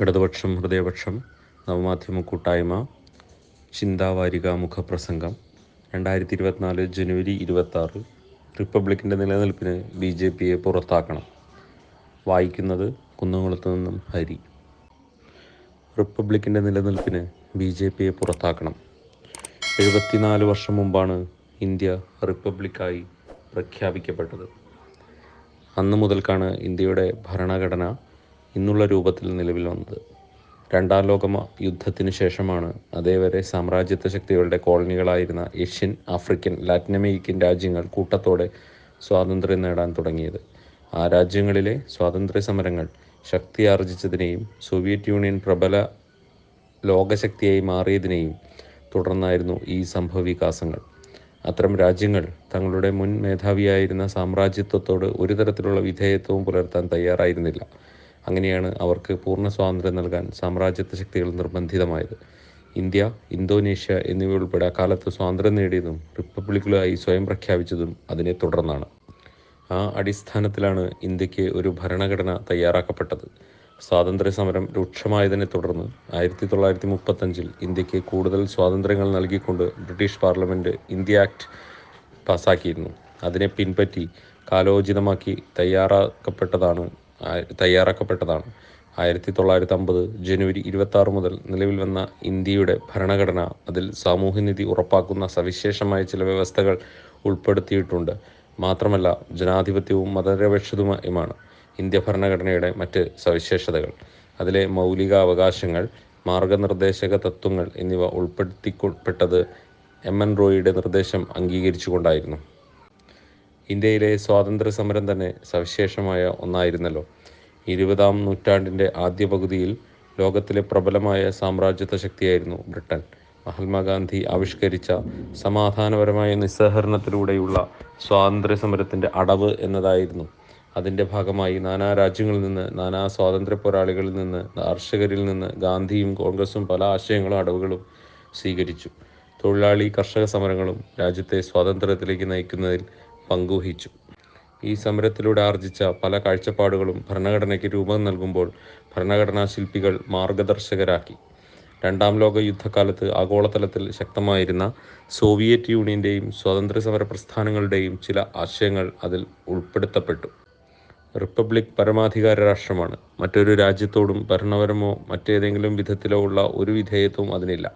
ഇടതുപക്ഷം ഹൃദയപക്ഷം നവമാധ്യമ കൂട്ടായ്മ ചിന്താവാരിക മുഖപ്രസംഗം രണ്ടായിരത്തി ഇരുപത്തിനാല് ജനുവരി ഇരുപത്താറ് റിപ്പബ്ലിക്കിന്റെ നിലനിൽപ്പിന് ബി ജെ പിയെ പുറത്താക്കണം. വായിക്കുന്നത് കുന്നംകുളത്ത് നിന്നും ഹരി. റിപ്പബ്ലിക്കിന്റെ നിലനിൽപ്പിന് ബി ജെ പിയെ പുറത്താക്കണം. എഴുപത്തിനാല് വർഷം മുമ്പാണ് ഇന്ത്യ റിപ്പബ്ലിക്കായി പ്രഖ്യാപിക്കപ്പെട്ടത്. അന്ന് മുതൽക്കാണ് ഇന്ത്യയുടെ ഭരണഘടന ഇന്നുള്ള രൂപത്തിൽ നിലവിൽ വന്നത്. രണ്ടാം ലോക യുദ്ധത്തിനു ശേഷമാണ് അതേവരെ സാമ്രാജ്യത്വ ശക്തികളുടെ കോളനികളായിരുന്ന ഏഷ്യൻ ആഫ്രിക്കൻ ലാറ്റിൻ അമേരിക്കൻ രാജ്യങ്ങൾ കൂട്ടത്തോടെ സ്വാതന്ത്ര്യം നേടാൻ തുടങ്ങിയത്. ആ രാജ്യങ്ങളിലെ സ്വാതന്ത്ര്യ സമരങ്ങൾ ശക്തി ആർജിച്ചതിനെയും സോവിയറ്റ് യൂണിയൻ പ്രബല ലോകശക്തിയായി മാറിയതിനെയും തുടർന്നായിരുന്നു ഈ സംഭവ വികാസങ്ങൾ. അത്തരം രാജ്യങ്ങൾ തങ്ങളുടെ മുൻ മേധാവിയായിരുന്ന സാമ്രാജ്യത്വത്തോട് ഒരു തരത്തിലുള്ള വിധേയത്വവും പുലർത്താൻ തയ്യാറായിരുന്നില്ല. അങ്ങനെയാണ് അവർക്ക് പൂർണ സ്വാതന്ത്ര്യം നൽകാൻ സാമ്രാജ്യത്വ ശക്തികൾ നിർബന്ധിതമായത്. ഇന്ത്യ ഇന്തോനേഷ്യ എന്നിവയുൾപ്പെടെ അക്കാലത്ത് സ്വാതന്ത്ര്യം നേടിയതും റിപ്പബ്ലിക്കുകളായി സ്വയം പ്രഖ്യാപിച്ചതും അതിനെ തുടർന്നാണ്. ആ അടിസ്ഥാനത്തിലാണ് ഇന്ത്യയ്ക്ക് ഒരു ഭരണഘടന തയ്യാറാക്കപ്പെട്ടത്. സ്വാതന്ത്ര്യ സമരം രൂക്ഷമായതിനെ തുടർന്ന് ആയിരത്തി തൊള്ളായിരത്തി മുപ്പത്തഞ്ചിൽ ഇന്ത്യയ്ക്ക് കൂടുതൽ സ്വാതന്ത്ര്യങ്ങൾ നൽകിക്കൊണ്ട് ബ്രിട്ടീഷ് പാർലമെന്റ് ഇന്ത്യ ആക്ട് പാസാക്കിയിരുന്നു. അതിനെ പിൻപറ്റി കാലോചിതമാക്കി തയ്യാറാക്കപ്പെട്ടതാണ് തയ്യാറാക്കപ്പെട്ടതാണ്. ആയിരത്തി തൊള്ളായിരത്തി അമ്പത് ജനുവരി ഇരുപത്തി മുതൽ നിലവിൽ വന്ന ഇന്ത്യയുടെ ഭരണഘടന അതിൽ സാമൂഹ്യനീതി ഉറപ്പാക്കുന്ന സവിശേഷമായ ചില വ്യവസ്ഥകൾ ഉൾപ്പെടുത്തിയിട്ടുണ്ട്. മാത്രമല്ല ജനാധിപത്യവും മതനിരപേക്ഷതുമായുമാണ് ഇന്ത്യ ഭരണഘടനയുടെ മറ്റ് സവിശേഷതകൾ. അതിലെ മൗലിക അവകാശങ്ങൾ മാർഗനിർദ്ദേശക തത്വങ്ങൾ എന്നിവ ഉൾപ്പെടുത്തിക്കൊൾപ്പെട്ടത് എം എൻ റോയിയുടെ നിർദ്ദേശം അംഗീകരിച്ചുകൊണ്ടായിരുന്നു. ഇന്ത്യയിലെ സ്വാതന്ത്ര്യ സമരം തന്നെ സവിശേഷമായ ഒന്നായിരുന്നല്ലോ. ഇരുപതാം നൂറ്റാണ്ടിന്റെ ആദ്യ പകുതിയിൽ ലോകത്തിലെ പ്രബലമായ സാമ്രാജ്യത്വ ശക്തിയായിരുന്നു ബ്രിട്ടൻ. മഹാത്മാഗാന്ധി ആവിഷ്കരിച്ച സമാധാനപരമായ നിസ്സഹകരണത്തിലൂടെയുള്ള സ്വാതന്ത്ര്യ സമരത്തിന്റെ അടവ് എന്നതായിരുന്നു. അതിന്റെ ഭാഗമായി നാനാ രാജ്യങ്ങളിൽ നിന്ന് നാനാ സ്വാതന്ത്ര്യ പോരാളികളിൽ നിന്ന് കർഷകരിൽ നിന്ന് ഗാന്ധിയും കോൺഗ്രസും പല ആശയങ്ങളും അടവുകളും സ്വീകരിച്ചു. തൊഴിലാളി കർഷക സമരങ്ങളും രാജ്യത്തെ സ്വാതന്ത്ര്യത്തിലേക്ക് നയിക്കുന്നതിൽ പങ്കുവഹിച്ചു. ഈ സമരത്തിലൂടെ ആർജിച്ച പല കാഴ്ചപ്പാടുകളും ഭരണഘടനയ്ക്ക് രൂപം നൽകുമ്പോൾ ഭരണഘടനാ ശില്പികൾ മാർഗദർശകരാക്കി. രണ്ടാം ലോക യുദ്ധകാലത്ത് ആഗോളതലത്തിൽ ശക്തമായിരുന്ന സോവിയറ്റ് യൂണിയന്റെയും സ്വാതന്ത്ര്യ സമര പ്രസ്ഥാനങ്ങളുടെയും ചില ആശയങ്ങൾ അതിൽ ഉൾപ്പെടുത്തപ്പെട്ടു. റിപ്പബ്ലിക് പരമാധികാര രാഷ്ട്രമാണ്. മറ്റൊരു രാജ്യത്തോടും ഭരണപരമോ മറ്റേതെങ്കിലും വിധത്തിലോ ഉള്ള ഒരു വിധേയത്വവും അതിനില്ല.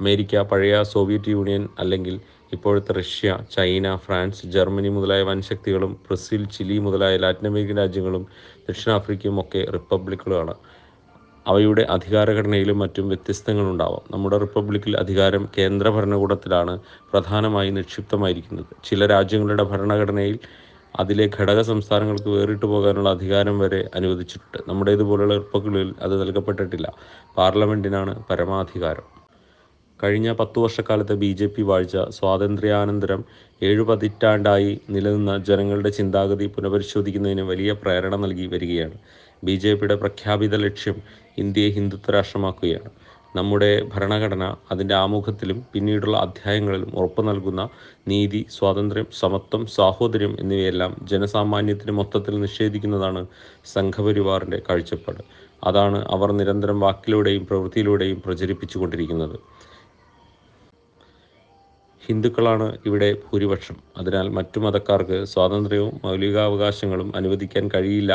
അമേരിക്ക പഴയ സോവിയറ്റ് യൂണിയൻ അല്ലെങ്കിൽ ഇപ്പോഴത്തെ റഷ്യ ചൈന ഫ്രാൻസ് ജർമ്മനി മുതലായ വൻശക്തികളും ബ്രസീൽ ചിലി മുതലായ ലാറ്റിൻ അമേരിക്കൻ രാജ്യങ്ങളും ദക്ഷിണാഫ്രിക്കയും ഒക്കെ റിപ്പബ്ലിക്കുകളാണ്. അവയുടെ അധികാരഘടനയിലും മറ്റും വ്യത്യസ്തങ്ങളുണ്ടാവാം. നമ്മുടെ റിപ്പബ്ലിക്കിൽ അധികാരം കേന്ദ്ര ഭരണകൂടത്തിലാണ് പ്രധാനമായി നിക്ഷിപ്തമായിരിക്കുന്നത്. ചില രാജ്യങ്ങളുടെ ഭരണഘടനയിൽ അതിലെ ഘടക സംസ്ഥാനങ്ങൾക്ക് വേറിട്ട് പോകാനുള്ള അധികാരം വരെ അനുവദിച്ചിട്ടുണ്ട്. നമ്മുടേതുപോലുള്ള റിപ്പബ്ലിക്കുകളിൽ അത് നൽകപ്പെട്ടിട്ടില്ല. പാർലമെന്റിനാണ് പരമാധികാരം. കഴിഞ്ഞ പത്തു വർഷക്കാലത്തെ ബി ജെ പി വാഴ്ച സ്വാതന്ത്ര്യാനന്തരം ഏഴു പതിറ്റാണ്ടായി നിലനിന്ന ജനങ്ങളുടെ ചിന്താഗതി പുനഃപരിശോധിക്കുന്നതിന് വലിയ പ്രേരണ നൽകി വരികയാണ്. ബി ജെ പിയുടെ പ്രഖ്യാപിത ലക്ഷ്യം ഇന്ത്യയെ ഹിന്ദുത്വ രാഷ്ട്രമാക്കുകയാണ്. നമ്മുടെ ഭരണഘടന അതിന്റെ ആമുഖത്തിലും പിന്നീടുള്ള അധ്യായങ്ങളിലും ഉറപ്പു നൽകുന്ന നീതി സ്വാതന്ത്ര്യം സമത്വം സാഹോദര്യം എന്നിവയെല്ലാം ജനസാമാന്യത്തിന് മൊത്തത്തിൽ നിഷേധിക്കുന്നതാണ് സംഘപരിവാറിന്റെ കാഴ്ചപ്പാട്. അതാണ് അവർ നിരന്തരം വാക്കിലൂടെയും പ്രവൃത്തിയിലൂടെയും പ്രചരിപ്പിച്ചുകൊണ്ടിരിക്കുന്നത്. ഹിന്ദുക്കളാണ് ഇവിടെ ഭൂരിപക്ഷം. അതിനാൽ മറ്റു മതക്കാർക്ക് സ്വാതന്ത്ര്യവും മൗലികാവകാശങ്ങളും അനുവദിക്കാൻ കഴിയില്ല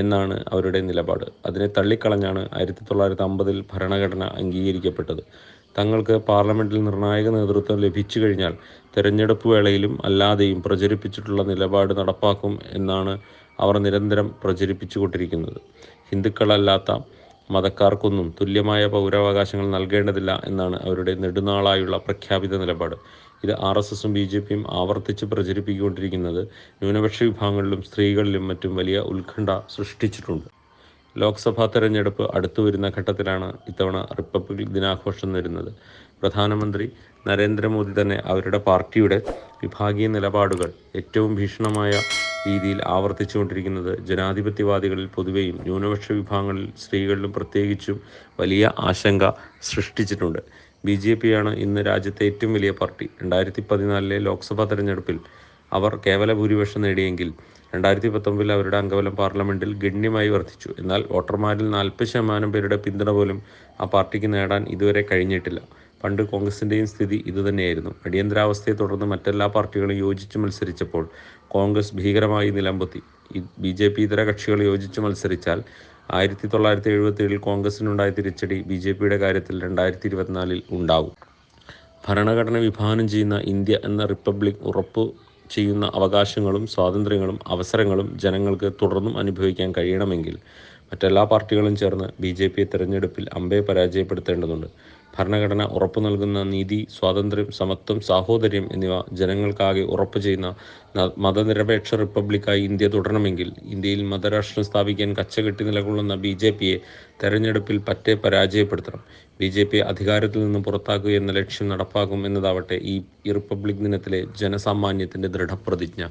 എന്നാണ് അവരുടെ നിലപാട്. അതിനെ തള്ളിക്കളഞ്ഞാണ് ആയിരത്തി തൊള്ളായിരത്തി അമ്പതിൽ ഭരണഘടന അംഗീകരിക്കപ്പെട്ടത്. തങ്ങൾക്ക് പാർലമെന്റിൽ നിർണായക നേതൃത്വം ലഭിച്ചു കഴിഞ്ഞാൽ തെരഞ്ഞെടുപ്പ് വേളയിലും അല്ലാതെയും പ്രചരിപ്പിച്ചിട്ടുള്ള നിലപാട് നടപ്പാക്കും എന്നാണ് അവർ നിരന്തരം പ്രചരിപ്പിച്ചുകൊണ്ടിരിക്കുന്നത്. ഹിന്ദുക്കളല്ലാത്ത മതക്കാർക്കൊന്നും തുല്യമായ പൗരാവകാശങ്ങൾ നൽകേണ്ടതില്ല എന്നാണ് അവരുടെ നെടുനാളായുള്ള പ്രഖ്യാപിത നിലപാട്. ഇത് ആർ എസ് എസും ബി ജെ പിയും ആവർത്തിച്ച് പ്രചരിപ്പിക്കൊണ്ടിരിക്കുന്നത് ന്യൂനപക്ഷ വിഭാഗങ്ങളിലും സ്ത്രീകളിലും മറ്റും വലിയ ഉത്കണ്ഠ സൃഷ്ടിച്ചിട്ടുണ്ട്. ലോക്സഭാ തെരഞ്ഞെടുപ്പ് അടുത്തു വരുന്ന ഘട്ടത്തിലാണ് ഇത്തവണ റിപ്പബ്ലിക് ദിനാഘോഷം വരുന്നത് പ്രധാനമന്ത്രി നരേന്ദ്രമോദി തന്നെ അവരുടെ പാർട്ടിയുടെ വിഭാഗീയ നിലപാടുകൾ ഏറ്റവും ഭീഷണമായ രീതിയിൽ ആവർത്തിച്ചുകൊണ്ടിരിക്കുന്നത് ജനാധിപത്യവാദികളിൽ പൊതുവെയും ന്യൂനപക്ഷ വിഭാഗങ്ങളിൽ സ്ത്രീകളിലും പ്രത്യേകിച്ചും വലിയ ആശങ്ക സൃഷ്ടിച്ചിട്ടുണ്ട്. ബി ജെ പിയാണ് ഇന്ന് രാജ്യത്തെ ഏറ്റവും വലിയ പാർട്ടി. രണ്ടായിരത്തി പതിനാലിലെ ലോക്സഭാ തെരഞ്ഞെടുപ്പിൽ അവർ കേവല ഭൂരിപക്ഷം നേടിയെങ്കിൽ രണ്ടായിരത്തി പത്തൊമ്പതിൽ അവരുടെ അംഗബലം പാർലമെന്റിൽ ഗണ്യമായി വർദ്ധിച്ചു. എന്നാൽ വോട്ടർമാരിൽ നാൽപ്പത് ശതമാനം പേരുടെ പിന്തുണ പോലും ആ പാർട്ടിക്ക് നേടാൻ ഇതുവരെ കഴിഞ്ഞിട്ടില്ല. പണ്ട് കോൺഗ്രസിന്റെയും സ്ഥിതി ഇതുതന്നെയായിരുന്നു. അടിയന്തരാവസ്ഥയെ തുടർന്ന് മറ്റെല്ലാ പാർട്ടികളും യോജിച്ച് മത്സരിച്ചപ്പോൾ കോൺഗ്രസ് ഭീകരമായി നിലംപൊത്തി. ബി ജെ പി ഇതര കക്ഷികൾ യോജിച്ച് മത്സരിച്ചാൽ ആയിരത്തി തൊള്ളായിരത്തി എഴുപത്തി കോൺഗ്രസിനുണ്ടായ തിരിച്ചടി ബി ജെ പിയുടെ കാര്യത്തിൽ രണ്ടായിരത്തി ഇരുപത്തിനാലിൽ ഉണ്ടാവും ഭരണഘടന വിഭാവനം ചെയ്യുന്ന ഇന്ത്യ എന്ന റിപ്പബ്ലിക് ഉറപ്പ് ചെയ്യുന്ന അവകാശങ്ങളും സ്വാതന്ത്ര്യങ്ങളും അവസരങ്ങളും ജനങ്ങൾക്ക് തുടർന്നും അനുഭവിക്കാൻ കഴിയണമെങ്കിൽ മറ്റെല്ലാ പാർട്ടികളും ചേർന്ന് ബി ജെ പിയെ തെരഞ്ഞെടുപ്പിൽ അമ്പയെ പരാജയപ്പെടുത്തേണ്ടതുണ്ട്. ഭരണഘടന ഉറപ്പു നൽകുന്ന നീതി സ്വാതന്ത്ര്യം സമത്വം സാഹോദര്യം എന്നിവ ജനങ്ങൾക്കാകെ ഉറപ്പു ചെയ്യുന്ന മതനിരപേക്ഷ റിപ്പബ്ലിക്കായി ഇന്ത്യ തുടരണമെങ്കിൽ ഇന്ത്യയിൽ മതരാഷ്ട്രം സ്ഥാപിക്കാൻ കച്ചകെട്ടി നിലകൊള്ളുന്ന ബി ജെ പിയെ തെരഞ്ഞെടുപ്പിൽ പറ്റെ പരാജയപ്പെടുത്തണം. ബി ജെ പി അധികാരത്തിൽ നിന്ന് പുറത്താക്കുക എന്ന ലക്ഷ്യം നടപ്പാക്കും എന്നതാവട്ടെ ഈ റിപ്പബ്ലിക് ദിനത്തിലെ ജനസാമാന്യത്തിന്റെ ദൃഢപ്രതിജ്ഞ.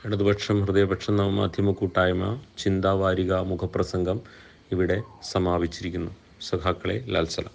ഇടതുപക്ഷം ഹൃദയപക്ഷം നവമാധ്യമ കൂട്ടായ്മ ചിന്താവാരിക മുഖപ്രസംഗം ഇവിടെ സമാപിച്ചിരിക്കുന്നു. സഖാക്കളെ ലാൽസല.